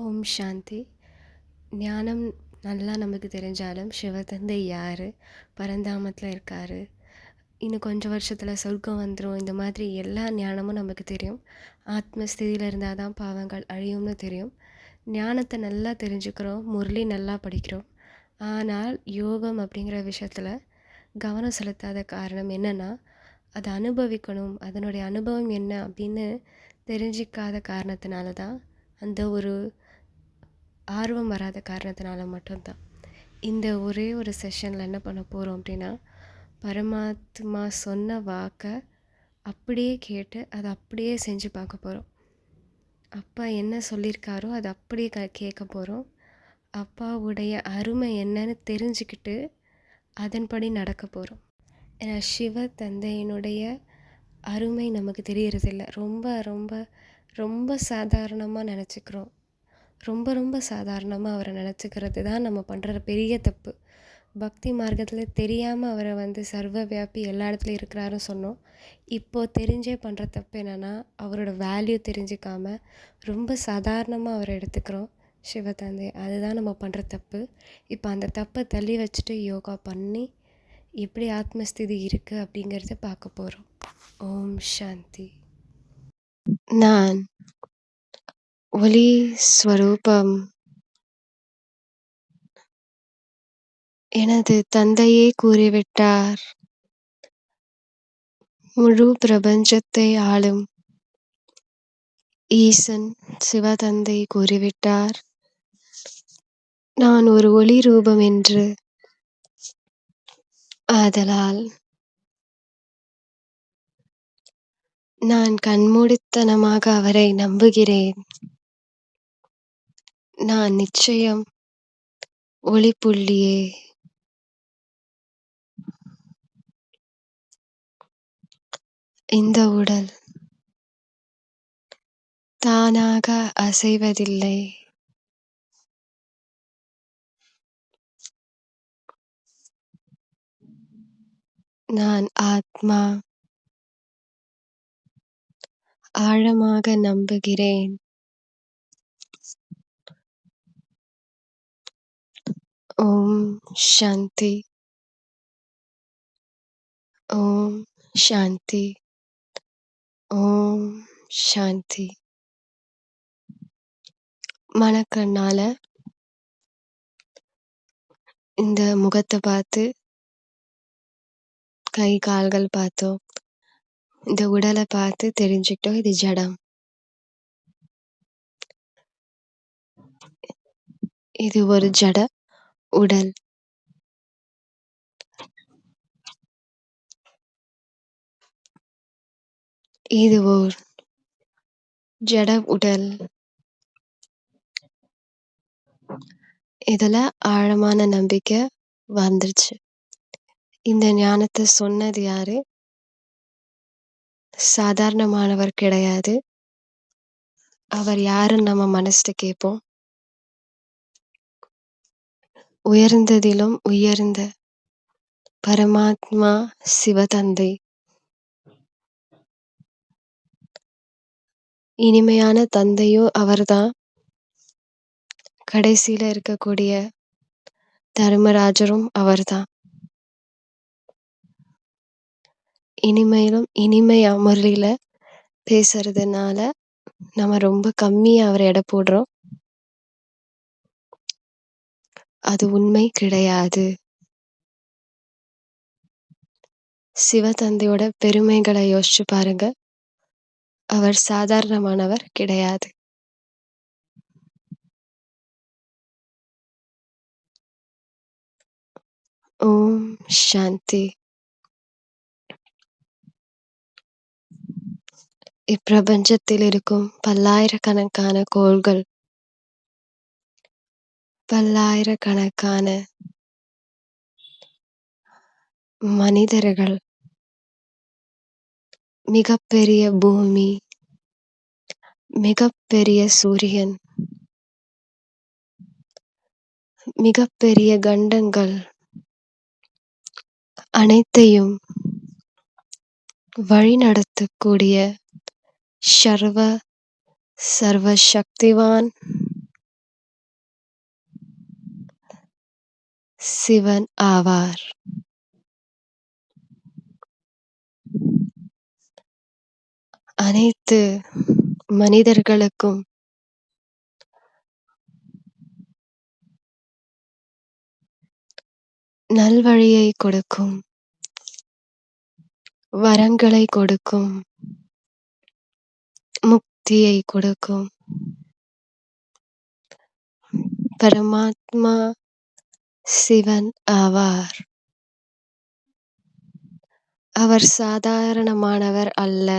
ஓம் சாந்தி. ஞானம் நல்லா நமக்கு தெரிஞ்சாலும் சிவத்தந்தை யார்? பரந்தாமத்தில் இருக்கார். இன்னும் கொஞ்சம் வருஷத்தில் சொர்க்கம் வந்துடும் இந்த மாதிரி எல்லா ஞானமும் நமக்கு தெரியும். ஆத்ம ஸ்திதியில் இருந்தால் தான் பாவங்கள் அழியும்னு தெரியும். ஞானத்தை நல்லா தெரிஞ்சுக்கிறோம். முரளி நல்லா படிக்கிறோம். ஆனால் யோகம் அப்படிங்கிற விஷயத்தில் கவனம் செலுத்தாத காரணம் என்னென்னா அதை அனுபவிக்கணும். அதனுடைய அனுபவம் என்ன அப்படின்னு தெரிஞ்சிக்காத காரணத்தினால தான் அந்த ஒரு ஆர்வம் வராத காரணத்தினால மட்டும்தான். இந்த ஒரே ஒரு செஷனில் என்ன பண்ண போகிறோம் அப்படின்னா பரமாத்மா சொன்ன வாக்கை அப்படியே கேட்டு அதை அப்படியே செஞ்சு பார்க்க போகிறோம் அப்பா என்ன சொல்லியிருக்காரோ அதை அப்படியே க கேட்க போகிறோம் அப்பாவுடைய அருமை என்னன்னு தெரிஞ்சுக்கிட்டு அதன்படி நடக்க போகிறோம் ஏன்னா சிவ தந்தையினுடைய அருமை நமக்கு தெரியறதில்ல. ரொம்ப ரொம்ப ரொம்ப சாதாரணமாக நினச்சிக்கிறோம். ரொம்ப ரொம்ப சாதாரணமாக அவரை நினச்சிக்கிறது தான் நம்ம பண்ணுற பெரிய தப்பு. பக்தி மார்க்கத்தில் தெரியாமல் அவரை வந்து சர்வ வியாபி எல்லா இடத்துலையும் இருக்கிறாருன்னு சொன்னோம். இப்போது தெரிஞ்சே பண்ணுற தப்பு என்னென்னா அவரோட வேல்யூ தெரிஞ்சுக்காம ரொம்ப சாதாரணமாக அவரை எடுத்துக்கிறோம். சிவதந்தை அதுதான் நம்ம பண்ணுற தப்பு. இப்போ அந்த தப்பை தள்ளி வச்சுட்டு யோகா பண்ணி எப்படி ஆத்மஸ்திதி இருக்குது அப்படிங்கிறத பார்க்க போகிறோம் ஓம் சாந்தி. நான் ஒளி ஸ்வரூபம் எனது தந்தையே கூறிவிட்டார். முழு பிரபஞ்சத்தை ஆளும் ஈசன் சிவதந்தை கூறிவிட்டார். நான் ஒரு ஒளி ரூபம் என்று ஆதலால் நான் கண்மூடித்தனமாக அவரை நம்புகிறேன். நான் நிச்சயம் ஒளிப்புள்ளியே. இந்த உடல் தானாக அசைவதில்லை. நான் ஆத்மா ஆழமாக நம்புகிறேன். ஓம் சாந்தி. ஓம் சாந்தி. ஓம் சாந்தி. மனக்கண்ணால இந்த முகத்தை பார்த்து கை கால்கள் பார்த்தோம் இந்த உடலை பார்த்து தெரிஞ்சுக்கிட்டோம். இது ஜடம். இது ஒரு ஜட. உடல். இது ஓர் ஜட உடல். இதுல ஆழமான நம்பிக்கை வந்துருச்சு. இந்த ஞானத்தை சொன்னது யாரு? சாதாரணமானவர் கிடையாது. அவர் யாருன்னு நம்ம மனசுல கேட்போம் உயர்ந்ததிலும் உயர்ந்த பரமாத்மா சிவதந்தை. இனிமையான தந்தையும் அவர்தான். கடைசியில இருக்கக்கூடிய தர்மராஜரும் அவர்தான். இனிமையிலும் இனிமையா முறையில பேசுறதுனால நம்ம ரொம்ப கம்மியா அவரை எடை போடுறோம். அது உண்மை கிடையாது. சிவதந்தையோட பெருமைகளை யோசிச்சு பாருங்க. அவர் சாதாரணமானவர் கிடையாது. ஓம் சாந்தி. இப்பிரபஞ்சத்தில் இருக்கும் பல்லாயிரக்கணக்கான கோள்கள் பல்லாயிரக்கணக்கான மனிதர்கள் மிகப்பெரிய பூமி மிகப்பெரிய சூரியன் மிகப்பெரிய கண்டங்கள் அனைத்தையும் வழிநடத்தக்கூடிய சர்வ சர்வ சக்திவான் சிவன் ஆவார். அனைத்து மனிதர்களுக்கும் நல்வழியை கொடுக்கும். வரங்களை கொடுக்கும். முக்தியை கொடுக்கும். பரமாத்மா சிவன் ஆவார். அவர் சாதாரணமானவர் அல்ல.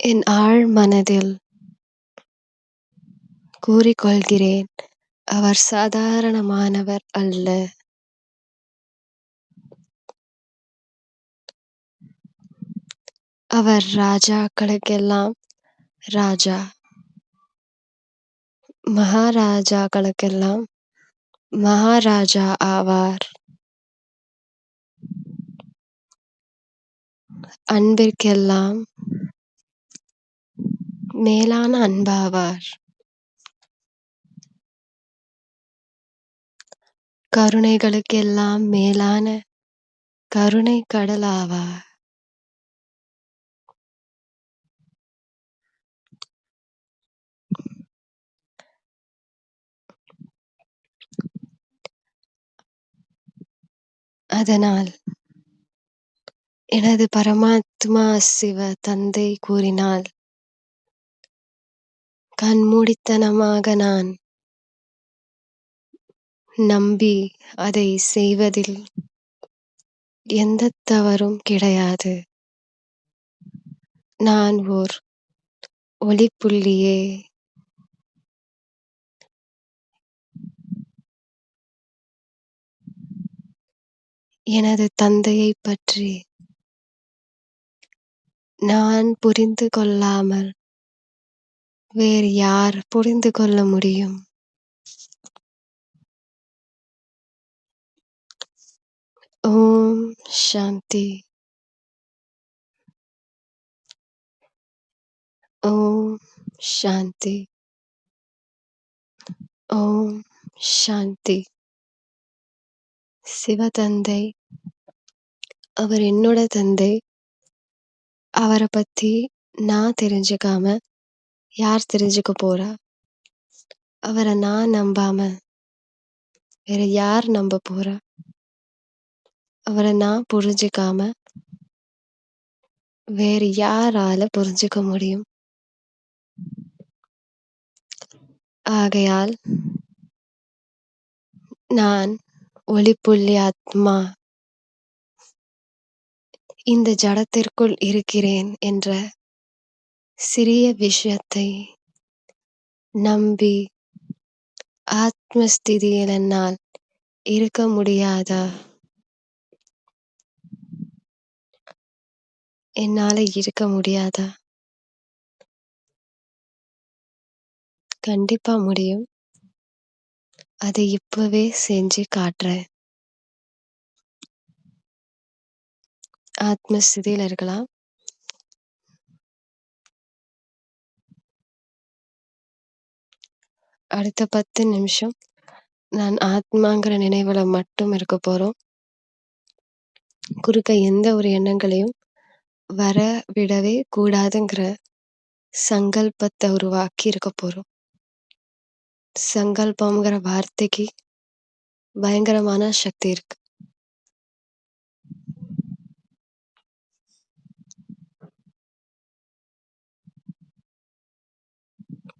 என் ஆழ் மனதில் கூறிக்கொள்கிறேன் அவர் சாதாரணமானவர் அல்ல. அவர் ராஜாக்களுக்கெல்லாம் ராஜா. மகாராஜாக்களுக்கெல்லாம் மகாராஜா ஆவார். அன்பிற்கெல்லாம் மேலான அன்பாவார். கருணைகளுக்கெல்லாம் மேலான கருணைக் கடலாவார். அதனால் எனது பரமாத்மா சிவ தந்தை கூறினால் கண்மூடித்தனமாக நான் நம்பி அதை செய்வதில் எந்த தவறும் கிடையாது. நான் ஓர் ஒளிப்புள்ளியே. எனது தந்தையைப் பற்றி நான் புரிந்து கொள்ளாமல் வேறு யார் புரிந்து கொள்ள முடியும்? ஓம் சாந்தி. ஓம் சாந்தி. ஓம் சாந்தி. சிவதந்தை அவர் என்னோட தந்தை. அவரை பத்தி நான் தெரிஞ்சுக்காம யார் தெரிஞ்சுக்கப் போறா? அவர நான் நம்பாம வேற யார் நம்பப் போறா? அவர நான் புரிஞ்சுக்காம வேற யாரால புரிஞ்சுக்க முடியும்? ஆகையால் நான் ஒளிப்புள்ளி ஆத்மா. இந்த ஜடத்திற்குள் இருக்கிறேன் என்ற சிறிய விஷயத்தை நம்பி ஆத்மஸ்திதியில் என்னால் இருக்க முடியாதா? என்னால இருக்க முடியாதா? கண்டிப்பா முடியும். அதை இப்பவே செஞ்சு காட்டுறேன். ஆத்ம ஸ்திதியில இருக்கலாம். அடுத்த 10 நிமிஷம் நான் ஆத்மாங்கிற நினைவுல மட்டும் இருக்கப் போறோம். குறுக்க எந்த ஒரு எண்ணங்களையும் வர விடவே கூடாதுங்கிற சங்கல்பத்தை உருவாக்கி இருக்க போறோம். சங்கல்பம்ங்கிற வார்த்தைக்கு பயங்கரமான சக்தி இருக்கு.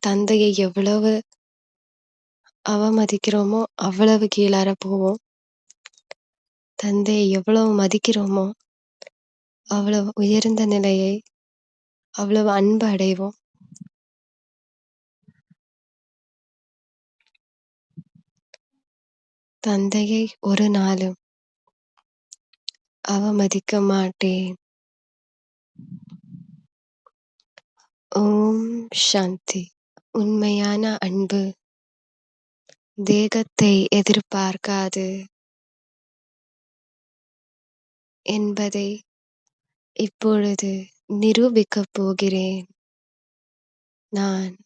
தந்தையை எவ்வளவு அவமதிக்கிறோமோ அவ்வளவு கீழார போவோம். தந்தையை எவ்வளவு மதிக்கிறோமோ அவ்வளவு உயர்ந்த நிலையை அவ்வளவு அன்பு அடைவோம். தந்தையை ஒரு நாளும் அவமதிக்க மாட்டேன். ஓம் சாந்தி. உண்மையான அன்பு தேகத்தை எதிர்பார்க்காது. என்பதை இப்பொழுது நிரூபிக்கப் போகிறேன். நான்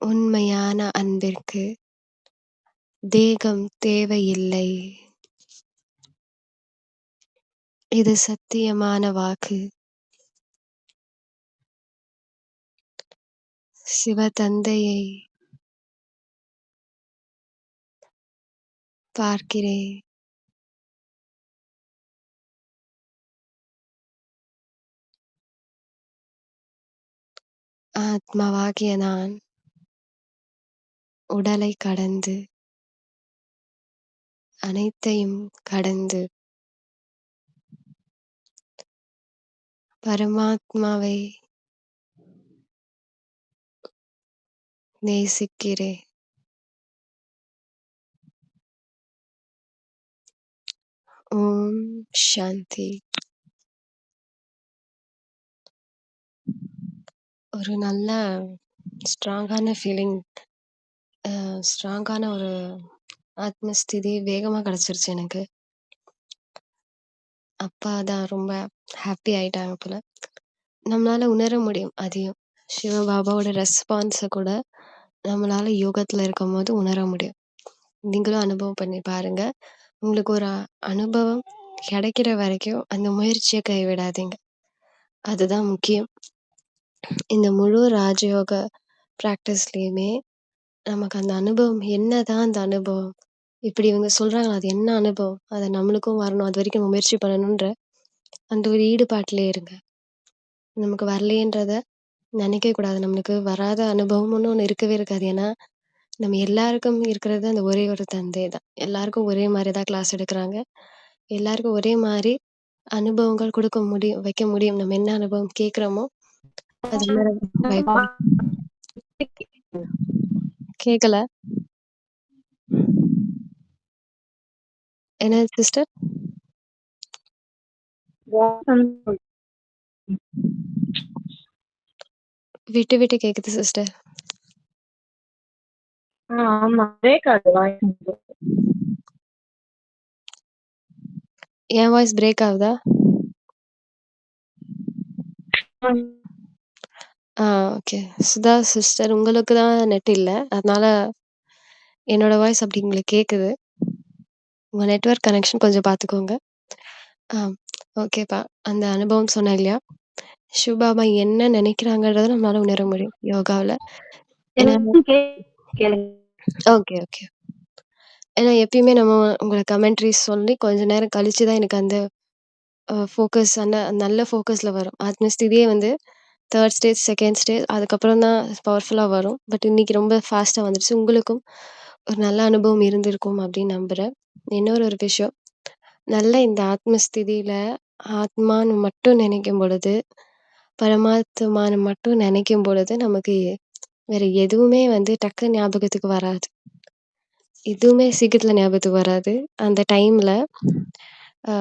உண்மையான அன்பிற்கு தேகம் தேவையில்லை. இது சத்தியமான வாக்கு. சிவதந்தையை பார்க்கிறேன். ஆத்மாவாகிய நான் உடலை கடந்து அனைத்தையும் கடந்து பரமாத்மாவை நேசிக்கிறேன். ஓம் சாந்தி. ஒரு நல்ல ஸ்ட்ராங்கான ஃபீலிங் ஸ்ட்ராங்கான ஒரு ஆத்மஸ்திதி வேகமா கிடச்சிருச்சு எனக்கு. அப்பா தான் ரொம்ப ஹாப்பி ஆயிட்டாங்க போல. நம்மளால உணர முடியும் அதையும். சிவபாபாவோட ரெஸ்பான்ஸை கூட நம்மளால இருக்கும் போது உணர முடியும். நீங்களும் அனுபவம் பண்ணி பாருங்க. உங்களுக்கு ஒரு அனுபவம் கிடைக்கிற வரைக்கும் அந்த முயற்சியை கைவிடாதீங்க. அதுதான் முக்கியம். இந்த முழு ராஜயோக ப்ராக்டிஸ்லேயுமே நமக்கு அந்த அனுபவம் என்னதான் அந்த அனுபவம்? இப்படி இவங்க சொல்கிறாங்களோ அது என்ன அனுபவம்? அதை நம்மளுக்கும் வரணும். அது வரைக்கும் முயற்சி பண்ணணுன்ற அந்த ஒரு ஈடுபாட்டிலே இருங்க. நமக்கு வரலையேன்றத நினைக்கவே கூடாது. நம்மளுக்கு வராத அனுபவம்னு ஒண்ணு இருக்கவே இருக்காது. ஏன்னா, நம்ம எல்லாருக்கும் இருக்கிறது அந்த ஒரே ஒரு தந்தை தான். எல்லாருக்கும் ஒரே மாரி தான் கிளாஸ் எடுக்குறாங்க. எல்லாருக்கும் ஒரே மாரி அனுபவங்கள் குடுக்க முடியும் வைக்க முடியும். நம்ம என்ன அனுபவம் கேட்கிறோமோ, அது என்ன வைப்போம். கேட்கல. என்னது சிஸ்டர்? விட்டு விட்டு கேக்குது சிஸ்டர். ஆ ஆமா. பிரேக் ஆகுது வாய்ஸ். என் வாய்ஸ் பிரேக் ஆகுதா? ஆ ஓகே. சுதா சிஸ்டர் உங்களுக்கு தான் நெட் இல்ல. அதனால என்னோட வாய்ஸ் அப்படி உங்களுக்கு கேக்குது. உங்க நெட்வொர்க் கனெக்ஷன் கொஞ்சம் பார்த்துக்கோங்க. ஆ ஓகேப்பா. அந்த அனுபவம் சொன்னேன் இல்லையா? சிவபாபா என்ன நினைக்கிறாங்கன்றத நம்மளால உணர முடியும் யோகாவுல. ஏன்னா கேளுங்க. Okay, okay. ஏன்னா எப்பயுமே நம்ம உங்கள கமெண்ட்ரீஸ் சொல்லி கொஞ்ச நேரம் கழிச்சு தான் எனக்கு அந்த அ ஃபோக்கஸ் அந்த நல்ல ஃபோக்கஸ்ல வரும். ஆத்மஸ்திதியே வந்து 3 ஸ்டேஜ், 2ண்ட் ஸ்டேஜ் அதுக்கப்புறம் தான் பவர்ஃபுல்லா வரும். பட் இன்னைக்கு ரொம்ப ஃபாஸ்ட்டா வந்துருச்சு. உங்களுக்கும் ஒரு நல்ல அனுபவம் இருந்திருக்கும் அப்படின்னு நம்புறேன். இன்னொரு ஒரு விஷயம், நல்ல இந்த ஆத்மஸ்திதியில ஆத்மான்னு மட்டும் நினைக்கும் பொழுது, பரமாத்மான்னு மட்டும் நினைக்கும் பொழுது, நமக்கு வேற எதுவுமே வந்து டக்கு ஞாபகத்துக்கு வராது. எதுவுமே சீக்கிரத்துல ஞாபகத்துக்கு வராது. அந்த டைம்ல ஆ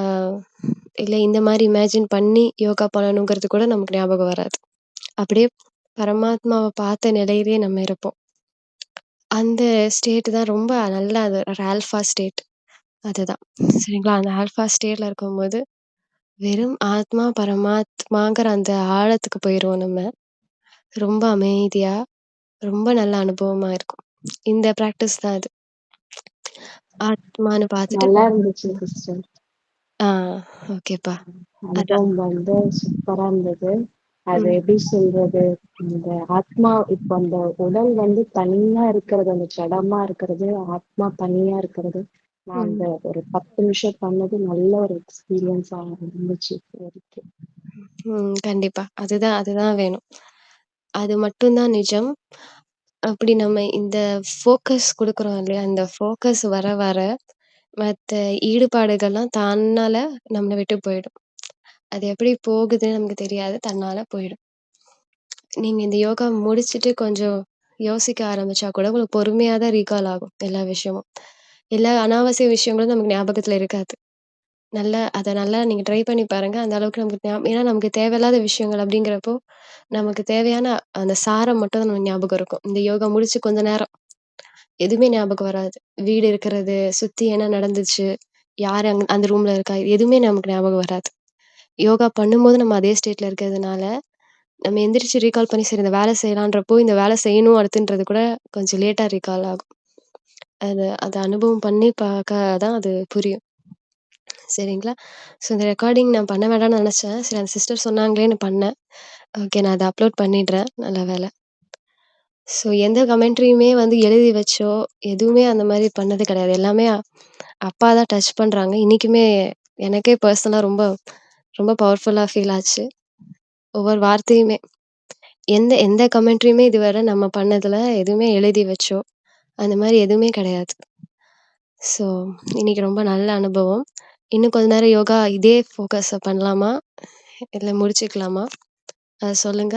இல்ல இந்த மாரி இமேஜின் பண்ணி யோகா பண்ணணுங்கிறது கூட நமக்கு ஞாபகம் வராது. அப்படியே பரமாத்மாவ பார்த்த நிலையிலேயே நம்ம இருப்போம். அந்த ஸ்டேட் தான் ரொம்ப நல்ல அது ஒரு ஆல்ஃபா ஸ்டேட். அதுதான். சரிங்களா? அந்த ஆல்ஃபா ஸ்டேட்ல இருக்கும்போது, வெறும் ஆத்மா, பரமாத்மாங்கிற அந்த ஆழத்துக்கு போயிருவோம் நம்ம. ரொம்ப அமைதியா, ரொம்ப நல்ல அனுபவமா இருக்கும். இந்த பிராக்டிஸ் தான் இது. ஆத்மான்னு பார்த்துட்டு நல்லா இருந்துச்சு சிஸ்டர். ஆ ஓகேப்பா. அதான். அனுபவம் வந்து சூப்பரா இருந்தது. அது ம். எப்படி சொல்றது? இந்த ஆத்மா இப்ப அந்த உடல் வந்து தனியா இருக்கிறது, அந்த ஜடமா இருக்கிறது, ஆத்மா தனியா இருக்கிறது. நான் அந்த ஒரு 10 நிமிஷம் பண்ணது நல்ல ஒரு எக்ஸ்பீரியன்ஸா இருந்துச்சு வரைக்கும். ம். கண்டிப்பா. அதுதான் அதுதான் வேணும். அது மட்டும் தான் நிஜம். அப்படி நம்ம இந்த ஃபோக்கஸ் குடுக்குறோம் இல்லையா? அந்த ஃபோக்கஸ் வர வர, மத்த ஈடுபாடுகள்லாம் தன்னால நம்மள விட்டு போயிடும். அது எப்படி போகுதுன்னு நமக்கு தெரியாது. தன்னால போயிடும். நீங்க இந்த யோகா முடிச்சுட்டு கொஞ்சம் யோசிக்க ஆரம்பிச்சா கூட, உங்களுக்கு பொறுமையா தான் ரீகால் ஆகும் எல்லா விஷயமும். எல்லா அனாவசிய விஷயங்களும் நமக்கு ஞாபகத்துல இருக்காது. நல்லா அத நல்லா நீங்க ட்ரை பண்ணி பாருங்க. அந்த அளவுக்கு நமக்கு ஞாப ஏன்னா நமக்கு தேவையில்லாத விஷயங்கள் அப்படிங்கிறப்போ, நமக்கு தேவையான அந்த சாரம் மட்டும் நமக்கு ஞாபகம் இருக்கும். இந்த யோகா முடிச்சு கொஞ்ச நேரம் எதுவுமே ஞாபகம் வராது. வீடு இருக்கிறது, சுத்தி என்ன நடந்துச்சு, யார் அங் அந்த ரூம்ல இருக்கா, எதுவுமே நமக்கு ஞாபகம் வராது. யோகா பண்ணும்போது நம்ம அதே ஸ்டேட்ல இருக்கிறதுனால, நம்ம எந்திரிச்சு ரீகால் பண்ணி சரி இந்த வேலை செய்யலான்றப்போ, இந்த வேலை செய்யணும் அடுத்துன்றது கூட கொஞ்சம் லேட்டா ரீகால் ஆகும். அது அதை அனுபவம் பண்ணி பார்க்க தான் அது புரியும். சரிங்களா? ஸோ இந்த ரெக்கார்டிங் நான் பண்ண வேண்டாம்னு நெனச்சேன். சரி அந்த சிஸ்டர் சொன்னாங்களேன்னு பண்ணேன். ஓகே நான் அத அப்லோட் பண்ணிடுறேன். நல்ல வேல. ஸோ எந்த கமெண்ட்ரியுமே வந்து எழுதி வச்சோ, எதுவுமே அந்த மாரி பண்ணது கிடையாது. எல்லாமே அப்பா தான் டச் பண்றாங்க. இன்னைக்குமே எனக்கே பர்சனலா ரொம்ப ரொம்ப பவர்ஃபுல்லா ஃபீல் ஆச்சு. ஒவ்வொரு வார்த்தையுமே. எந்த எந்த கமெண்ட்ரியுமே இதுவரை நம்ம பண்ணதுல எதுவுமே எழுதி வச்சோ, அந்த மாரி எதுவுமே கிடையாது. ஸோ இன்னைக்கு ரொம்ப நல்ல அனுபவம். இன்னும் கொஞ்ச நேரம் யோகா இதே ஃபோக்கஸை பண்ணலாமா? இல்ல முடிச்சுக்கலாமா? அத சொல்லுங்க.